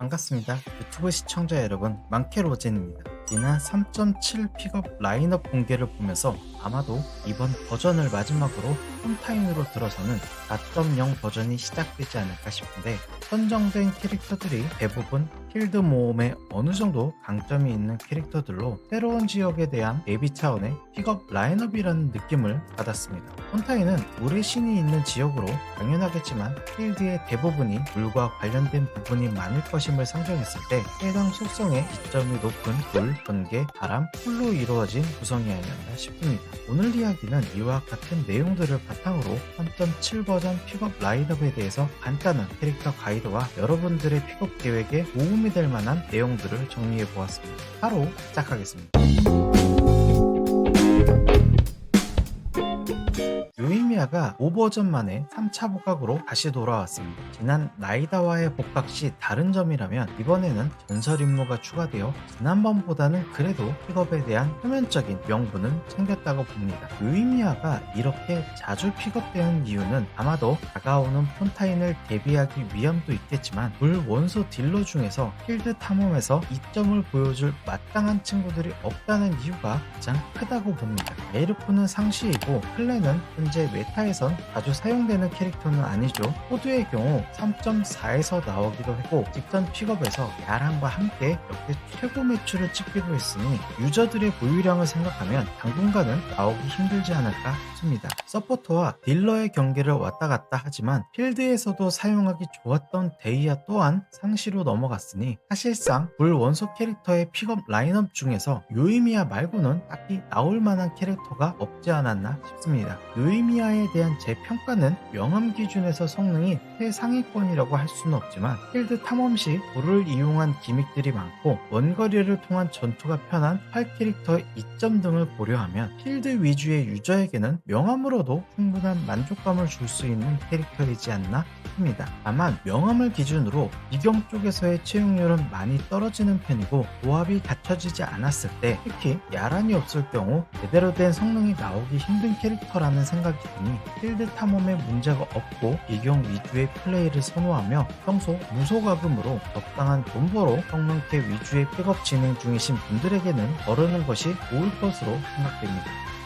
반갑습니다. 유튜브 시청자 여러분, 만케로젠입니다. 지난 3.7 픽업 라인업 공개를 보면서 아마도 이번 버전을 마지막으로 홈타임으로 들어서는 4.0 버전이 시작되지 않을까 싶은데 선정된 캐릭터들이 대부분 필드 모험에 어느 정도 강점이 있는 캐릭터들로 새로운 지역에 대한 대비 차원의 픽업 라인업이라는 느낌을 받았습니다. 홈타임은 물의 신이 있는 지역으로 당연하겠지만 필드의 대부분이 물과 관련된 부분이 많을 것임을 상정했을 때 해당 속성의 이점이 높은 물, 번개, 바람, 풀로 이루어진 구성이 아니었나 싶습니다. 오늘 이야기는 이와 같은 내용들을 바탕으로 3.7 버전 픽업 라인업에 대해서 간단한 캐릭터 가이드와 여러분들의 픽업 계획에 도움이 될 만한 내용들을 정리해 보았습니다. 바로 시작하겠습니다. 유이미아가 5버전 만에 3차 복각으로 다시 돌아왔습니다. 지난 라이다와의 복각 시 다른 점이라면 이번에는 전설 임무가 추가되어 지난번보다는 그래도 픽업에 대한 표면적인 명분을 챙겼다고 봅니다. 유이미아가 이렇게 자주 픽업되는 이유는 아마도 다가오는 폰타인을 대비하기 위함도 있겠지만 물 원소 딜러 중에서 필드 탐험에서 이점을 보여줄 마땅한 친구들이 없다는 이유가 가장 크다고 봅니다. 에르프는 상시이고 클레는 현재 메타에선 자주 사용되는 캐릭터는 아니죠. 호두의 경우 3.4에서 나오기도 했고 직전 픽업에서 야랑과 함께 역대 최고 매출을 찍기도 했으니 유저들의 보유량을 생각하면 당분간은 나오기 힘들지 않을까 싶습니다. 서포터와 딜러의 경계를 왔다 갔다 하지만 필드에서도 사용하기 좋았던 데이아 또한 상시로 넘어갔으니 사실상 불 원소 캐릭터의 픽업 라인업 중에서 유이미아 말고는 딱히 나올 만한 캐릭터가 없지 않았나 싶습니다. 유이미 아에 대한 제 평가는 명함 기준에서 성능이 최상위권이라고 할 수는 없지만 필드 탐험 시 불을 이용한 기믹들이 많고 원거리를 통한 전투가 편한 활 캐릭터의 이점 등을 고려하면 필드 위주의 유저에게는 명함으로도 충분한 만족감을 줄 수 있는 캐릭터이지 않나 싶습니다. 다만 명함을 기준으로 이경 쪽에서의 채용률은 많이 떨어지는 편이고 조합이 갖춰지지 않았을 때 특히 야란이 없을 경우 제대로 된 성능이 나오기 힘든 캐릭터라는 생각이 드니 필드 탐험에 문제가 없고 이경 위주의 플레이를 선호하며 평소 무소가금으로 적당한 돈버로 성능캐 위주의 픽업 진행 중이신 분들에게는 거르는 것이 좋을 것으로 생각됩니다.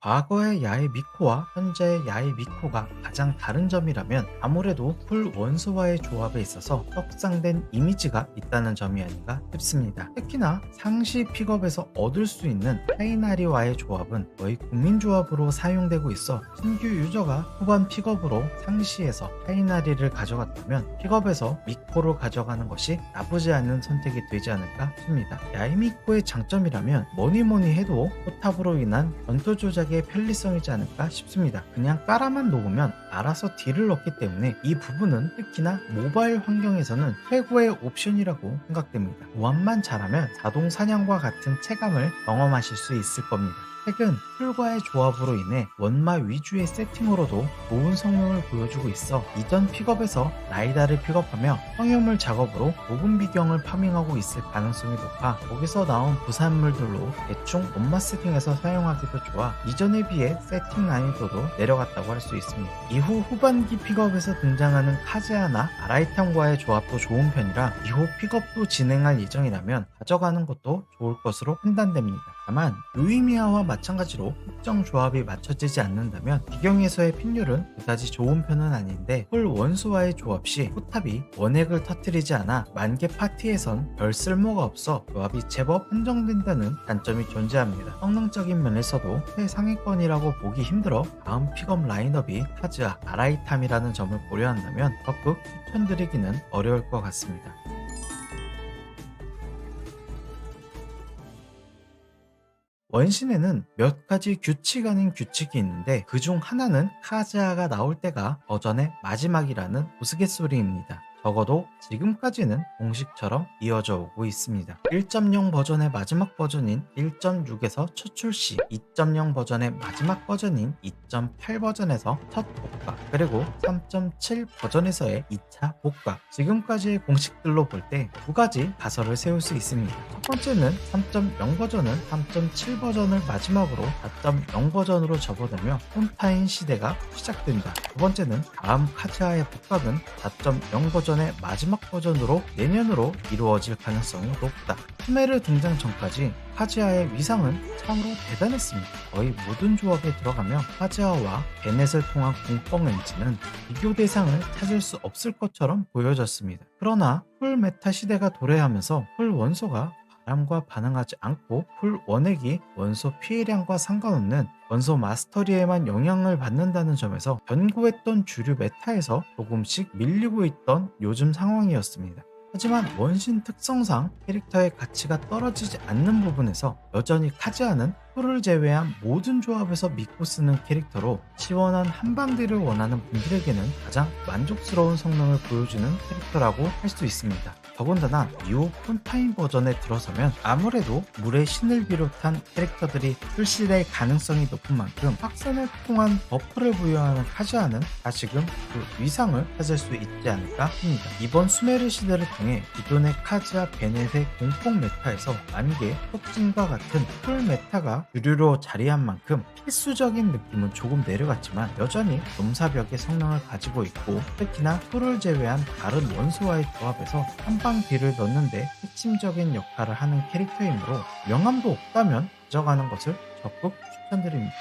과거의 야의 미코와 현재의 야의 미코가 가장 다른 점이라면 아무래도 풀 원소와의 조합에 있어서 떡상된 이미지가 있다는 점이 아닌가 싶습니다. 특히나 상시 픽업에서 얻을 수 있는 하이나리와의 조합은 거의 국민 조합으로 사용되고 있어 신규 유저가 후반 픽업으로 상시에서 하이나리를 가져갔다면 픽업에서 미코로 가져가는 것이 나쁘지 않은 선택이 되지 않을까 싶습니다. 야의 미코의 장점이라면 뭐니뭐니 해도 포탑으로 인한 전투 조작 의 편리성이지 않을까 싶습니다. 그냥 깔아만 놓으면 알아서 딜을 넣기 때문에 이 부분은 특히나 모바일 환경에서는 최고의 옵션이라고 생각됩니다. 보안만 잘하면 자동 사냥과 같은 체감을 경험하실 수 있을 겁니다. 최근 풀과의 조합으로 인해 원마 위주의 세팅으로도 좋은 성능을 보여주고 있어 이전 픽업에서 라이다를 픽업하며 성유물 작업으로 녹음 비경을 파밍하고 있을 가능성이 높아 거기서 나온 부산물들로 대충 원마 세팅에서 사용하기도 좋아 이전에 비해 세팅 난이도도 내려갔다고 할 수 있습니다. 이후 후반기 픽업에서 등장하는 카즈아나 아라이탄과의 조합도 좋은 편이라 이후 픽업도 진행할 예정이라면 가져가는 것도 좋을 것으로 판단됩니다. 다만 유이미아와 마찬가지로 특정 조합이 맞춰지지 않는다면 비경에서의 핀율은 그다지 좋은 편은 아닌데 풀 원수와의 조합 시 포탑이 원액을 터트리지 않아 만개 파티에선 별 쓸모가 없어 조합이 제법 한정된다는 단점이 존재합니다. 성능적인 면에서도 최상위권이라고 보기 힘들어 다음 픽업 라인업이 카즈아 아라이탐이라는 점을 고려한다면 적극 추천드리기는 어려울 것 같습니다. 원신에는 몇 가지 규칙 아닌 규칙이 있는데 그중 하나는 카즈아가 나올 때가 버전의 마지막이라는 우스갯소리입니다. 적어도 지금까지는 공식처럼 이어져 오고 있습니다. 1.0 버전의 마지막 버전인 1.6에서 첫 출시, 2.0 버전의 마지막 버전인 2.8 버전에서 첫 복각, 그리고 3.7 버전에서의 2차 복각. 지금까지의 공식들로 볼 때 두 가지 가설을 세울 수 있습니다. 첫 번째는 3.0 버전은 3.7 버전을 마지막으로 4.0 버전으로 접어들며 폰타인 시대가 시작된다. 두 번째는 다음 카즈아의 복각은 4.0 버전 의 마지막 버전으로 내년으로 이루어질 가능성이 높다. 스메르 등장 전까지 카즈아의 위상은 참으로 대단했습니다. 거의 모든 조합에 들어가며 카즈아와 베넷을 통한 공법 엔진은 비교 대상을 찾을 수 없을 것처럼 보여졌습니다. 그러나 풀 메타 시대가 도래하면서 풀 원소가 바람과 반응하지 않고 풀 원액이 원소 피해량과 상관없는 원소 마스터리에만 영향을 받는다는 점에서 견고했던 주류 메타에서 조금씩 밀리고 있던 요즘 상황이었습니다. 하지만 원신 특성상 캐릭터의 가치가 떨어지지 않는 부분에서 여전히 카즈아는 풀을 제외한 모든 조합에서 믿고 쓰는 캐릭터로 시원한 한방딜을 원하는 분들에게는 가장 만족스러운 성능을 보여주는 캐릭터라고 할 수 있습니다. 더군다나 이후 폰타인 버전에 들어서면 아무래도 물의 신을 비롯한 캐릭터들이 출시될 가능성이 높은 만큼 확산을 통한 버프를 부여하는 카즈아는 다시금 그 위상을 찾을 수 있지 않을까 합니다. 이번 수메르 시대를 통해 기존의 카즈아 베넷의 공폭 메타에서 만개, 혁진과 같은 풀 메타가 주류로 자리한 만큼 필수적인 느낌은 조금 내려갔지만 여전히 넘사벽의 성능을 가지고 있고 특히나 풀을 제외한 다른 원소와의 조합에서 한방 딜을 넣는데 핵심적인 역할을 하는 캐릭터이므로 명함도 없다면 가져가는 것을 적극 추천드립니다.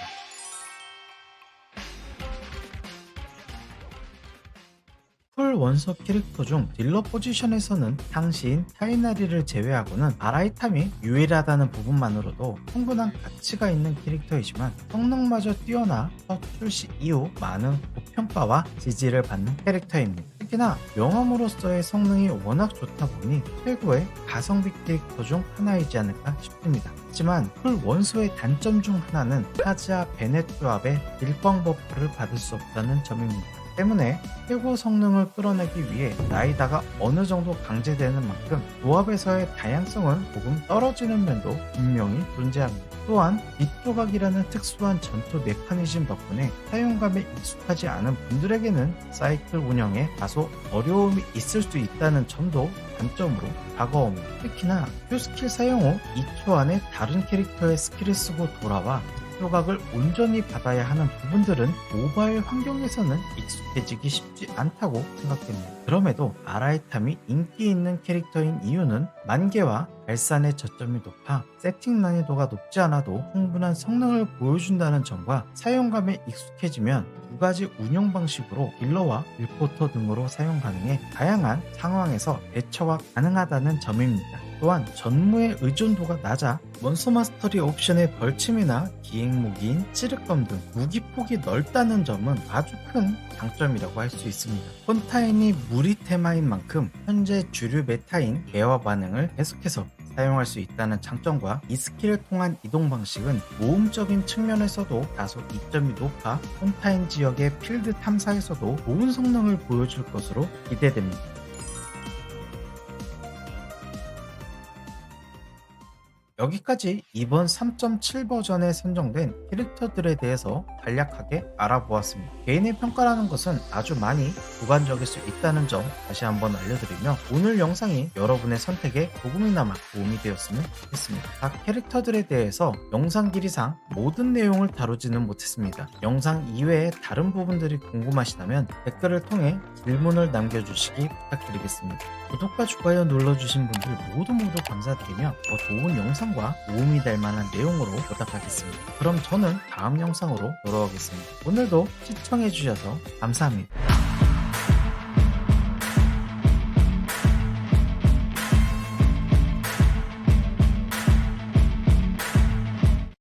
풀 원소 캐릭터 중 딜러 포지션에서는 당시인 타이나리를 제외하고는 아라이탐이 유일하다는 부분만으로도 충분한 가치가 있는 캐릭터이지만 성능마저 뛰어나 첫 출시 이후 많은 고평가와 지지를 받는 캐릭터입니다. 특히나 명함으로서의 성능이 워낙 좋다 보니 최고의 가성비 캐릭터 중 하나이지 않을까 싶습니다. 하지만 풀 원소의 단점 중 하나는 카즈아 베넷 조합의 딜광 버프를 받을 수 없다는 점입니다. 때문에 최고 성능을 끌어내기 위해 라이다가 어느 정도 강제되는 만큼 조합에서의 다양성은 조금 떨어지는 면도 분명히 존재합니다. 또한 빗조각이라는 특수한 전투 메커니즘 덕분에 사용감에 익숙하지 않은 분들에게는 사이클 운영에 다소 어려움이 있을 수 있다는 점도 단점으로 다가옵니다. 특히나 Q 스킬 사용 후 2초 안에 다른 캐릭터의 스킬을 쓰고 돌아와 조각을 온전히 받아야 하는 부분들은 모바일 환경에서는 익숙해지기 쉽지 않다고 생각됩니다. 그럼에도 아라이탐이 인기 있는 캐릭터인 이유는 만개와 발산의 저점이 높아 세팅 난이도가 높지 않아도 충분한 성능을 보여준다는 점과 사용감에 익숙해지면 두 가지 운영 방식으로 딜러와 릴포터 등으로 사용 가능해 다양한 상황에서 대처가 가능하다는 점입니다. 또한 전무의 의존도가 낮아 원소 마스터리 옵션의 벌침이나 기행 무기인 찌르검 등 무기 폭이 넓다는 점은 아주 큰 장점이라고 할 수 있습니다. 폰타인이 무리 테마인 만큼 현재 주류 메타인 개화 반응을 계속해서 사용할 수 있다는 장점과 이 스킬을 통한 이동 방식은 모험적인 측면에서도 다소 이점이 높아 폰타인 지역의 필드 탐사에서도 좋은 성능을 보여줄 것으로 기대됩니다. 여기까지 이번 3.7 버전에 선정된 캐릭터들에 대해서 간략하게 알아보았습니다. 개인의 평가라는 것은 아주 많이 주관적일 수 있다는 점 다시 한번 알려드리며 오늘 영상이 여러분의 선택에 조금이나마 도움이 되었으면 좋겠습니다. 각 캐릭터들에 대해서 영상 길이상 모든 내용을 다루지는 못했습니다. 영상 이외의 다른 부분들이 궁금하시다면 댓글을 통해 질문을 남겨주시기 부탁드리겠습니다. 구독과 좋아요 눌러주신 분들 모두 모두 감사드리며 더 좋은 영상과 도움이 될 만한 내용으로 보답하겠습니다. 그럼 저는 다음 영상으로 돌아오겠습니다. 오늘도 시청해주셔서 감사합니다.